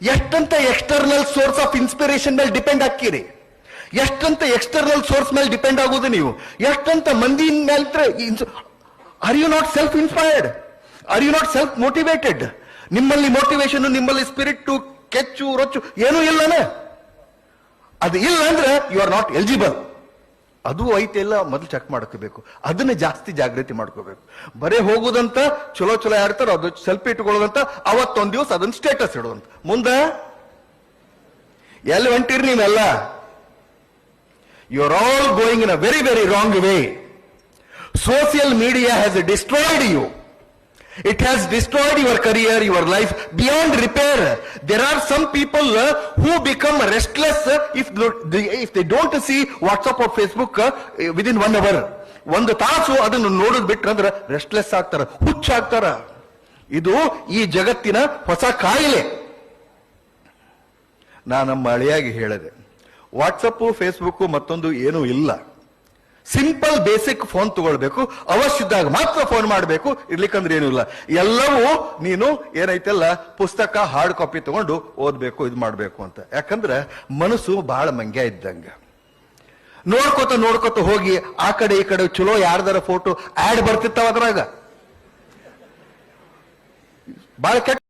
ಎಷ್ಟಂತ external source of inspiration ಮೇಲೆ depend ಹಾಕಿರಿ ಎಷ್ಟಂತ ಎಕ್ಸ್ಟರ್ನಲ್ ಸೋರ್ಸ್ ಮೇಲೆ ಡಿಪೆಂಡ್ ಆಗೋದು ನೀವು? ಎಷ್ಟಂತ ಮಂದಿ ಮೇಲೆ are you not self inspired are you not self motivated ನಿಮ್ಮಲ್ಲಿ ಮೋಟಿವೇಶನ್ ನಿಮ್ಮಲ್ಲಿ ಸ್ಪಿರಿಟ್ ಕೆಚ್ಚು ರೊಚ್ಚು, ಏನೂ ಇಲ್ಲನೇ? ಅದು ಇಲ್ಲ ಅಂದ್ರೆ ಯು ಆರ್ ನಾಟ್ ಎಲಿಜಿಬಲ್ ಅದು ಐತೆ ಎಲ್ಲ ಮೊದಲು ಚೆಕ್ ಮಾಡ್ಕೋಬೇಕು. ಅದನ್ನ ಜಾಸ್ತಿ ಜಾಗೃತಿ ಮಾಡ್ಕೋಬೇಕು. ಬರೇ ಹೋಗುದಂತ, ಚಲೋ ಚಲೋ ಆಡ್ತಾರೋ, ಅದು ಸೆಲ್ಫಿ ಇಟ್ಕೊಳ್ಳೋದಂತ, ಅವತ್ತೊಂದ್ ದಿವಸ ಅದನ್ನ ಸ್ಟೇಟಸ್ ಇಡುವಂತ. ಮುಂದೆ? ಎಲ್ಲಿ ಹೊಂಟಿರಿ ನೀವೆಲ್ಲ? You are all going in a very very wrong way social media has destroyed you It has destroyed your career, your life beyond repair. There are some people uh, who become restless uh, if they, if they don't see WhatsApp or Facebook uh, within one hour. ಒಂದು ತಾಸು ಅದನ್ನು ನೋಡೋದ್ ಬಿಟ್ರಂದ್ರೆ restless ಆಗ್ತಾರ ಹುಚ್ಚಾಗ್ತಾರ ಇದು ಈ ಜಗತ್ತಿನ ಹೊಸ ಕಾಯಿಲೆ ನಾ ನಮ್ಮ ಅಳಿಯಾಗಿ ಹೇಳಿದೆ ವಾಟ್ಸಪ್ ಫೇಸ್ಬುಕ್ ಮತ್ತೊಂದು ಏನೂ ಇಲ್ಲ ಸಿಂಪಲ್ ಬೇಸಿಕ್ ಫೋನ್ ತಗೊಳ್ಬೇಕು. ಅವಶ್ಯದಾಗ ಮಾತ್ರ ಫೋನ್ ಮಾಡಬೇಕು. ಇರ್ಲಿಕ್ಕಂದ್ರೆ ಏನೂ ಇಲ್ಲ. ಎಲ್ಲವೂ ನೀನು ಏನೈತೆಲ್ಲ, ಪುಸ್ತಕ ಹಾರ್ಡ್ ಕಾಪಿ ತಗೊಂಡು ಓದಬೇಕು, ಇದು ಮಾಡಬೇಕು ಅಂತ. ಯಾಕಂದ್ರೆ ಮನಸ್ಸು ಬಹಳ ಮಂಗ್ಯ ಇದ್ದಂಗ. ನೋಡ್ಕೊತ ನೋಡ್ಕೊತ ಹೋಗಿ ಆ ಕಡೆ ಈ ಕಡೆ ಚಲೋ ಯಾರ್ದಾರ ಫೋಟೋ ಆಡ್ ಬರ್ತಿತ್ತವ ಅದ್ರಾಗ? ಬಹಳ ಕೆಟ್ಟ